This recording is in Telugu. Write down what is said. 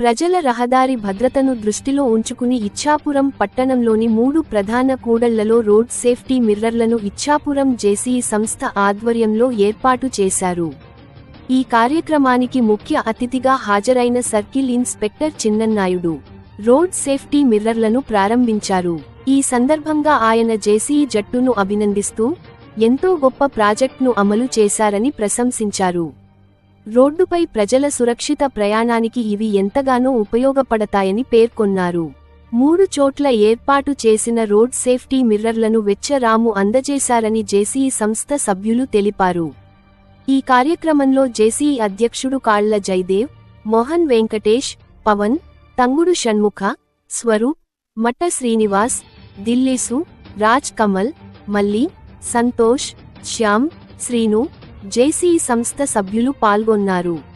ప్రజల రహదారి భద్రతను దృష్టిలో ఉంచుకుని ఇచ్చాపురం పట్టణంలోని మూడు ప్రధాన కూడళ్ళలో రోడ్ సేఫ్టీ మిర్రర్లను ఇచ్చాపురం జేసీ సంస్థ ఆధ్వర్యంలో ఏర్పాటు చేశారు. ఈ కార్యక్రమానికి ముఖ్య అతిథిగా హాజరైన circle inspector Chinnannaidu road safety మిర్రర్లను ప్రారంభించారు. ఈ సందర్భంగా ఆయన జేసీ జట్టును అభినందిస్తూ ఎంతో గొప్ప ప్రాజెక్ట్ను అమలు చేశారని ప్రశంసించారు. రోడ్డుపై ప్రజల సురక్షిత ప్రయాణానికి ఇవి ఎంతగానో ఉపయోగపడతాయని పేర్కొన్నారు. మూడు చోట్ల ఏర్పాటు చేసిన రోడ్ సేఫ్టీ మిర్రర్లను వెచ్చరాము అందజేశారని జేసీ సంస్థ సభ్యులు తెలిపారు. ఈ కార్యక్రమంలో జేసీ అధ్యక్షుడు కాళ్ళ జైదేవ్ మోహన్ వెంకటేష్ పవన్ తంగుడు షణ్ముఖ స్వరూప్ మట్ట శ్రీనివాస్ దిల్లీసు రాజ్ కమల్ మల్లి సంతోష్ శ్యామ్ శ్రీను జేసీ సంస్థ సభ్యులు పాల్గొన్నారు.